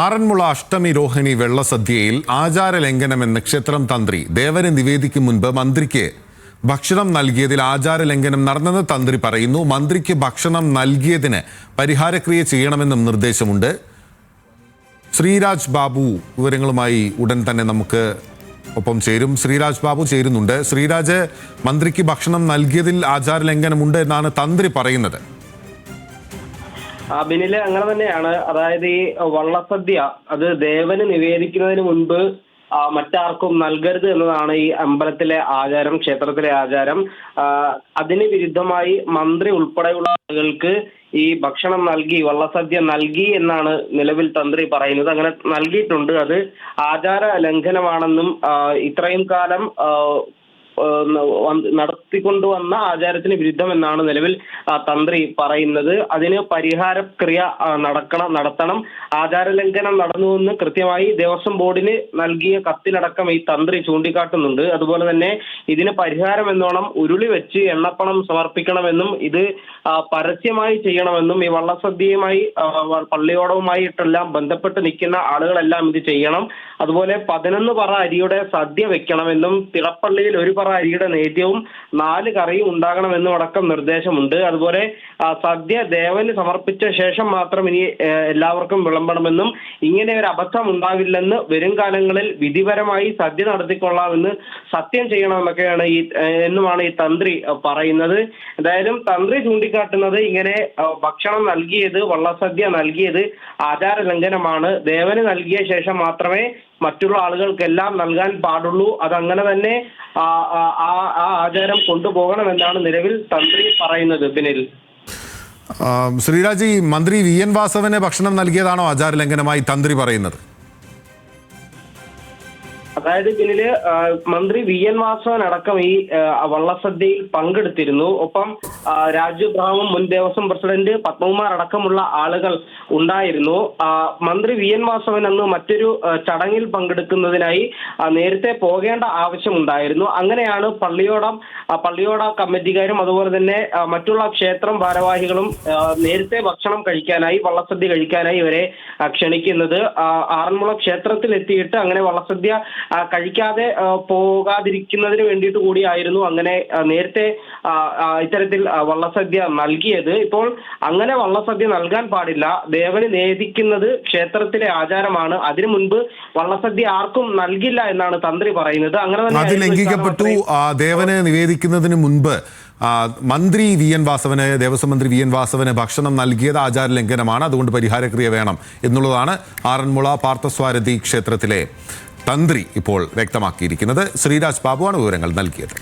ആറന്മുള അഷ്ടമി രോഹിണി വെള്ളസദ്യയിൽ ആചാര ലംഘനമെന്ന് ക്ഷേത്രം തന്ത്രി ദേവന് നിവേദിക്കും മുൻപ് മന്ത്രിക്ക് ഭക്ഷണം നൽകിയതിൽ ആചാര ലംഘനം നടന്നെന്ന് തന്ത്രി പറയുന്നു. മന്ത്രിക്ക് ഭക്ഷണം നൽകിയതിന് പരിഹാരക്രിയ ചെയ്യണമെന്നും നിർദ്ദേശമുണ്ട്. ശ്രീരാജ് ബാബു വിവരങ്ങളുമായി ഉടൻ തന്നെ നമുക്ക് ഒപ്പം ചേരും. ശ്രീരാജ് ബാബു ചേരുന്നുണ്ട്. ശ്രീരാജ് മന്ത്രിക്ക് ഭക്ഷണം നൽകിയതിൽ ആചാര ലംഘനമുണ്ട് എന്നാണ് തന്ത്രി പറയുന്നത്. ആ ബിനിൽ അങ്ങനെ തന്നെയാണ്. അതായത് ഈ വള്ളസദ്യ അത് ദേവന് നിവേദിക്കുന്നതിന് മുൻപ് മറ്റാർക്കും നൽകരുത് എന്നതാണ് ഈ അമ്പലത്തിലെ ആചാരം ക്ഷേത്രത്തിലെ ആചാരം. അതിന് വിരുദ്ധമായി മന്ത്രി ഉൾപ്പെടെയുള്ള ആളുകൾക്ക് ഈ ഭക്ഷണം നൽകി വള്ളസദ്യ നൽകി എന്നാണ് നിലവിൽ തന്ത്രി പറയുന്നത്. അങ്ങനെ നൽകിയിട്ടുണ്ട്. അത് ആചാര ലംഘനമാണെന്നും ഇത്രയും കാലം ആ, വന്ന ആചാരത്തിന് വിരുദ്ധമെന്നാണ് നിലവിൽ തന്ത്രി പറയുന്നത്. അതിന് പരിഹാരക്രിയ നടക്കണം നടത്തണം. ആചാര ലംഘനം നടന്നുവെന്ന് കൃത്യമായി ദേവസ്വം ബോർഡിന് നൽകിയ കത്തിലടക്കം ഈ തന്ത്രി ചൂണ്ടിക്കാട്ടുന്നുണ്ട്. അതുപോലെ തന്നെ ഇതിന് പരിഹാരം എന്നോണം ഉരുളി വെച്ച് എണ്ണപ്പണം സമർപ്പിക്കണമെന്നും ഇത് പരസ്യമായി ചെയ്യണമെന്നും ഈ വള്ളസദ്യയുമായി പള്ളിയോടവുമായിട്ടെല്ലാം ബന്ധപ്പെട്ട് നിൽക്കുന്ന ആളുകളെല്ലാം ഇത് ചെയ്യണം. അതുപോലെ പതിനൊന്ന് പറ അരിയുടെ സദ്യ വെക്കണമെന്നും തിളപ്പള്ളിയിൽ ഒരു പറ അരിയുടെ നേദ്യവും നാല് കറിയും ഉണ്ടാകണമെന്നും അടക്കം നിർദ്ദേശമുണ്ട്. അതുപോലെ സദ്യ ദേവന് സമർപ്പിച്ച ശേഷം മാത്രം ഇനി എല്ലാവർക്കും വിളമ്പണമെന്നും ഇങ്ങനെ ഒരു അബദ്ധം ഉണ്ടാവില്ലെന്ന് വരും കാലങ്ങളിൽ വിധിപരമായി സദ്യ നടത്തിക്കൊള്ളാമെന്ന് സത്യം ചെയ്യണമെന്നൊക്കെയാണ് ഈ എന്നുമാണ് ഈ തന്ത്രി പറയുന്നത്. എന്തായാലും തന്ത്രി ചൂണ്ടിക്കാട്ടുന്നത് ഇങ്ങനെ ഭക്ഷണം നൽകിയത് വള്ളസദ്യ നൽകിയത് ആചാര ലംഘനമാണ് ദേവന് നൽകിയ ശേഷം മാത്രമേ മറ്റുള്ള ആളുകൾക്കെല്ലാം നൽകാൻ പാടുള്ളൂ. അതങ്ങനെ തന്നെ ആ ആചാരം കൊണ്ടുപോകണമെന്നാണ് നിലവിൽ തന്ത്രി പറയുന്നത് ബിനിൽ. ശ്രീരാജ് മന്ത്രി വി എൻ വാസവന് ഭക്ഷണം നൽകിയതാണോ ആചാരലംഘനമായി തന്ത്രി പറയുന്നത്? അതായത് ഇതിൽ മന്ത്രി വി എൻ വാസവൻ അടക്കം ഈ വള്ളസദ്യയിൽ പങ്കെടുത്തിരുന്നു. ഒപ്പം രാജു ബ്രാഹ്മം മുൻ ദേവസ്വം പ്രസിഡന്റ് പത്മകുമാർ അടക്കമുള്ള ആളുകൾ ഉണ്ടായിരുന്നു. മന്ത്രി വി എൻ വാസവൻ അന്ന് മറ്റൊരു ചടങ്ങിൽ പങ്കെടുക്കുന്നതിനായി നേരത്തെ പോകേണ്ട ആവശ്യമുണ്ടായിരുന്നു. അങ്ങനെയാണ് പള്ളിയോടം പള്ളിയോട കമ്മിറ്റിക്കാരും അതുപോലെ തന്നെ മറ്റുള്ള ക്ഷേത്രം ഭാരവാഹികളും നേരത്തെ ഭക്ഷണം കഴിക്കാനായി വള്ളസദ്യ കഴിക്കാനായി ഇവരെ ക്ഷണിക്കുന്നത്. ആറന്മുള ക്ഷേത്രത്തിൽ എത്തിയിട്ട് അങ്ങനെ വള്ളസദ്യ കഴിക്കാതെ പോകാതിരിക്കുന്നതിന് വേണ്ടിയിട്ട് കൂടിയായിരുന്നു അങ്ങനെ നേരത്തെ ഇത്തരത്തിൽ വള്ളസദ്യ നൽകിയത്. ഇപ്പോൾ അങ്ങനെ വള്ളസദ്യ നൽകാൻ പാടില്ല. ദേവന് നേദിക്കുന്നത് ക്ഷേത്രത്തിലെ ആചാരമാണ്. അതിനു മുൻപ് വള്ളസദ്യ ആർക്കും നൽകില്ല എന്നാണ് തന്ത്രി പറയുന്നത്. അങ്ങനെ തന്നെ ലംഘിക്കപ്പെട്ടു. ദേവനെ ആ, ദേവന് നിവേദിക്കുന്നതിന് മുൻപ് മന്ത്രി വി എൻ വാസവന് ദേവസ്വം മന്ത്രി വി എൻ വാസവന് ഭക്ഷണം നൽകിയത് ആചാര ലംഘനമാണ് അതുകൊണ്ട് പരിഹാരക്രിയ വേണം എന്നുള്ളതാണ് ആറന്മുള പാർത്ഥസ്വാരഥി ക്ഷേത്രത്തിലെ തന്ത്രി ഇപ്പോൾ വ്യക്തമാക്കിയിരിക്കുന്നത്. ശ്രീരാജ് ബാബുവാണ് വിവരങ്ങൾ നൽകിയത്.